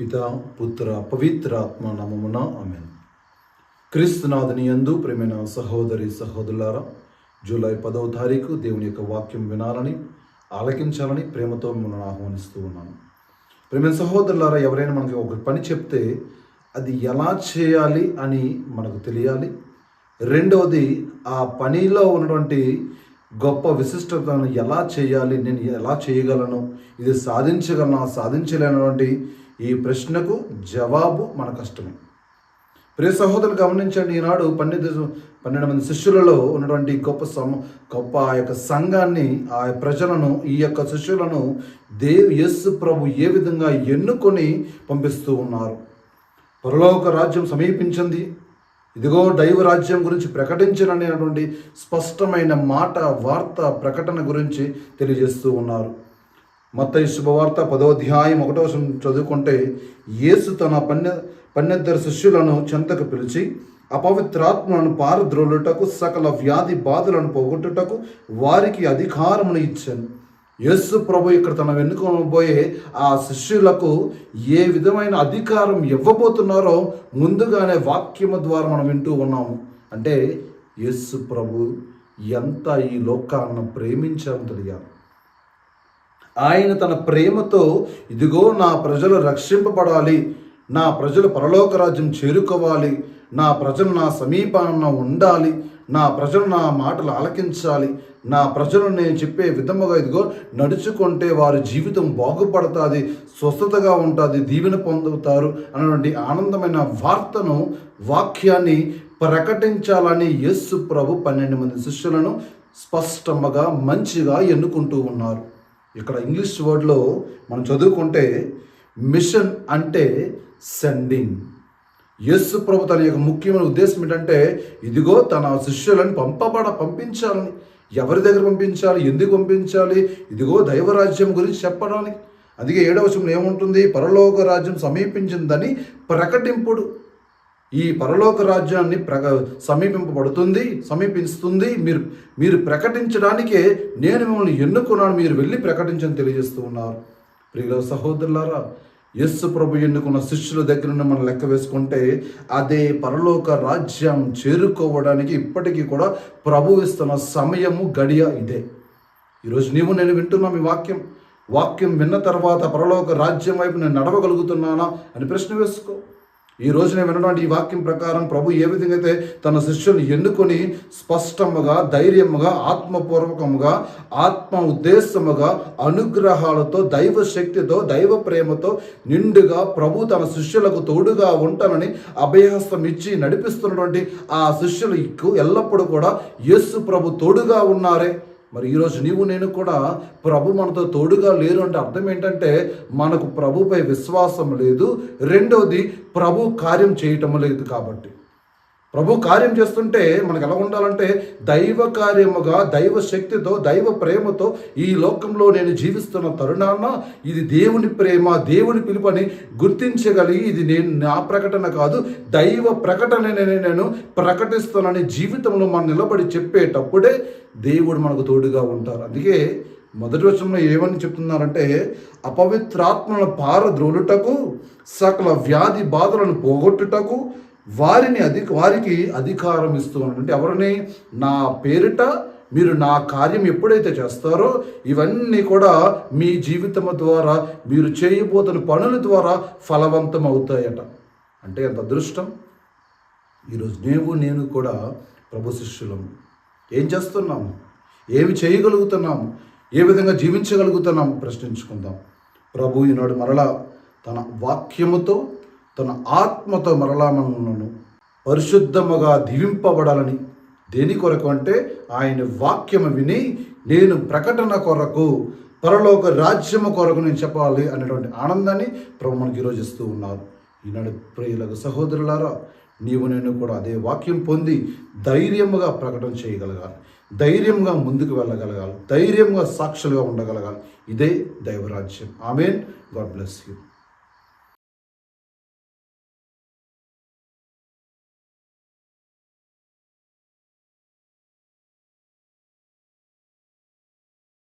పితా పుత్ర పవిత్ర ఆత్మ నమమున ఆమెన్. క్రీస్తునాథుని యందు ప్రేమైన సహోదరి సహోదరులారా జూలై పదవ తారీఖు దేవుని యొక్క వాక్యం వినాలని ఆలకించాలని ప్రేమతో మిమ్మల్ని ఆహ్వానిస్తూ ఉన్నాను. ప్రేమైన సహోదరులారా ఎవరైనా మనకి ఒక పని చెప్తే అది ఎలా చేయాలి అని మనకు తెలియాలి. రెండవది ఆ పనిలో ఉన్నటువంటి గొప్ప విశిష్టతను ఎలా చేయాలి నేను ఎలా చేయగలను ఇది సాధించగలనా సాధించలేనటువంటి ఈ ప్రశ్నకు జవాబు మన కష్టమే. ప్రియ సహోదరులు గమనించండి ఈనాడు పన్నెండు పన్నెండు మంది శిష్యులలో ఉన్నటువంటి గొప్ప సమ గొప్ప ఆ యొక్క సంఘాన్ని ఆ ప్రజలను ఈ యొక్క శిష్యులను దేవ్ యస్సు ప్రభు ఏ విధంగా ఎన్నుకొని పంపిస్తూ ఉన్నారు. పరలోక రాజ్యం సమీపించింది. ఇదిగో దైవ రాజ్యం గురించి ప్రకటించననేటువంటి స్పష్టమైన మాట వార్త ప్రకటన గురించి తెలియజేస్తూ ఉన్నారు. మత్తయి శుభవార్త పదో అధ్యాయం ఒకటో చదువుకుంటే యేసు తన పన్నె పన్నెద్దరు శిష్యులను చెంతకు పిలిచి అపవిత్రాత్మలను పారద్రోలుటకు సకల వ్యాధి బాధలను పోగొట్టుటకు వారికి అధికారమును ఇచ్చాను. యేసు ప్రభు ఇక్కడ తన వెన్నుకోబోయే ఆ శిష్యులకు ఏ విధమైన అధికారం ఇవ్వబోతున్నారో ముందుగానే వాక్యము ద్వారా మనం వింటూ ఉన్నాము. అంటే యేసు ప్రభు ఎంత ఈ లోకాన్ని ప్రేమించాలని తెలియాలి. ఆయన తన ప్రేమతో ఇదిగో నా ప్రజలు రక్షింపబడాలి నా ప్రజలు పరలోక రాజ్యం చేరుకోవాలి నా ప్రజలు నా సమీపాన ఉండాలి నా ప్రజలు నా మాటలు ఆలకించాలి. నా ప్రజలు నేను చెప్పే విధముగా ఇదిగో నడుచుకుంటే వారి జీవితం బాగుపడుతుంది స్వస్థతగా ఉంటుంది దీవెన పొందుతారు అన్నటువంటి ఆనందమైన వార్తను వాక్యాన్ని ప్రకటించాలని యేసు ప్రభు పన్నెండు మంది శిష్యులను స్పష్టంగా మంచిగా ఎన్నుకుంటూ ఉన్నారు. ఇక్కడ ఇంగ్లీష్ వర్డ్లో మనం చదువుకుంటే మిషన్ అంటే సెండింగ్. యేసు ప్రభు తన యొక్క ముఖ్యమైన ఉద్దేశం ఏంటంటే ఇదిగో తన శిష్యులను పంపబడ పంపించాలని. ఎవరి దగ్గర పంపించాలి? ఎందుకు పంపించాలి? ఇదిగో దైవరాజ్యం గురించి చెప్పడానికి. అందుకే ఏడవ వచనంలో ఏముంటుంది? పరలోక రాజ్యం సమీపించిందని ప్రకటింపుడు. ఈ పరలోక రాజ్యాన్ని ప్రక సమీపింపబడుతుంది సమీపిస్తుంది. మీరు మీరు ప్రకటించడానికే నేను మిమ్మల్ని ఎన్నుకున్నాను మీరు వెళ్ళి ప్రకటించని తెలియజేస్తూ ఉన్నారు. ప్రియుల సహోదరులారా యస్సు ప్రభు ఎన్నుకున్న శిష్యుల దగ్గర నుండి మనం లెక్క వేసుకుంటే అదే పరలోక రాజ్యం చేరుకోవడానికి ఇప్పటికీ కూడా ప్రభు ఇస్తున్న సమయము గడియ ఇదే. ఈరోజు నీవు నేను వింటున్నాం మీ వాక్యం. వాక్యం విన్న తర్వాత పరలోక రాజ్యం వైపు నేను నడవగలుగుతున్నానా అని ప్రశ్న వేసుకో. ఈ రోజు నేను వినటువంటి ఈ వాక్యం ప్రకారం ప్రభు ఏ విధంగా అయితే తన శిష్యుని ఎన్నుకొని స్పష్టముగా ధైర్యముగా ఆత్మపూర్వకముగా ఆత్మ ఉద్దేశముగా అనుగ్రహాలతో దైవ శక్తితో దైవ ప్రేమతో నిండుగా ప్రభు తన శిష్యులకు తోడుగా ఉంటానని అభయహస్తం ఇచ్చి నడిపిస్తున్నటువంటి ఆ శిష్యులకు ఎల్లప్పుడూ కూడా యేసు ప్రభు తోడుగా ఉన్నారే. మరి ఈరోజు నీవు నేను కూడా ప్రభు మనతో తోడుగా లేరు అంటే అర్థం ఏంటంటే మనకు ప్రభుపై విశ్వాసం లేదు. రెండవది ప్రభు కార్యం చేయటం లేదు కాబట్టి. ప్రభు కార్యం చేస్తుంటే మనకు ఎలా ఉండాలంటే దైవ కార్యముగా దైవ శక్తితో దైవ ప్రేమతో ఈ లోకంలో నేను జీవిస్తున్న తరుణాన్న ఇది దేవుని ప్రేమ దేవుని పిలుపని గుర్తించగలిగి ఇది నేను నా ప్రకటన కాదు దైవ ప్రకటనని నేను ప్రకటిస్తానని జీవితంలో మనం నిలబడి చెప్పేటప్పుడే దేవుడు మనకు తోడుగా ఉంటారు. అందుకే మొదటి వచనంలో ఏమని చెప్తున్నారంటే అపవిత్రాత్మలను పారద్రోలుటకు సకల వ్యాధి బాధలను పోగొట్టుటకు వారిని అధిక వారికి అధికారం ఇస్తున్నాడు అంటే ఎవరిని? నా పేరిట మీరు నా కార్యం ఎప్పుడైతే చేస్తారో ఇవన్నీ కూడా మీ జీవితం ద్వారా మీరు చేయబోతున్న పనుల ద్వారా ఫలవంతం అవుతాయట. అంటే ఎంత అదృష్టం? ఈరోజు నీవు నేను కూడా ప్రభు శిష్యులము. ఏం చేస్తున్నాము? ఏమి చేయగలుగుతున్నాము? ఏ విధంగా జీవించగలుగుతున్నాము? ప్రశ్నించుకుందాం. ప్రభు ఈనాడు మరలా తన వాక్యముతో తన ఆత్మతో మరలా మనలను పరిశుద్ధముగా దీవింపబడాలని దేని కొరకు అంటే ఆయన వాక్యము విని నేను ప్రకటన కొరకు పరలోక రాజ్యము కొరకు నేను చెప్పాలి అనేటువంటి ఆనందాన్ని ప్రభు మనకి ఈరోజు ఇస్తూ ఉన్నారు. ఈనాడు ప్రియులకు సహోదరులారా నీవు నేను కూడా అదే వాక్యం పొంది ధైర్యముగా ప్రకటన చేయగలగాలి. ధైర్యంగా ముందుకు వెళ్ళగలగాలి. ధైర్యంగా సాక్షులుగా ఉండగలగాలి. ఇదే దైవరాజ్యం. ఆమెన్. God bless you.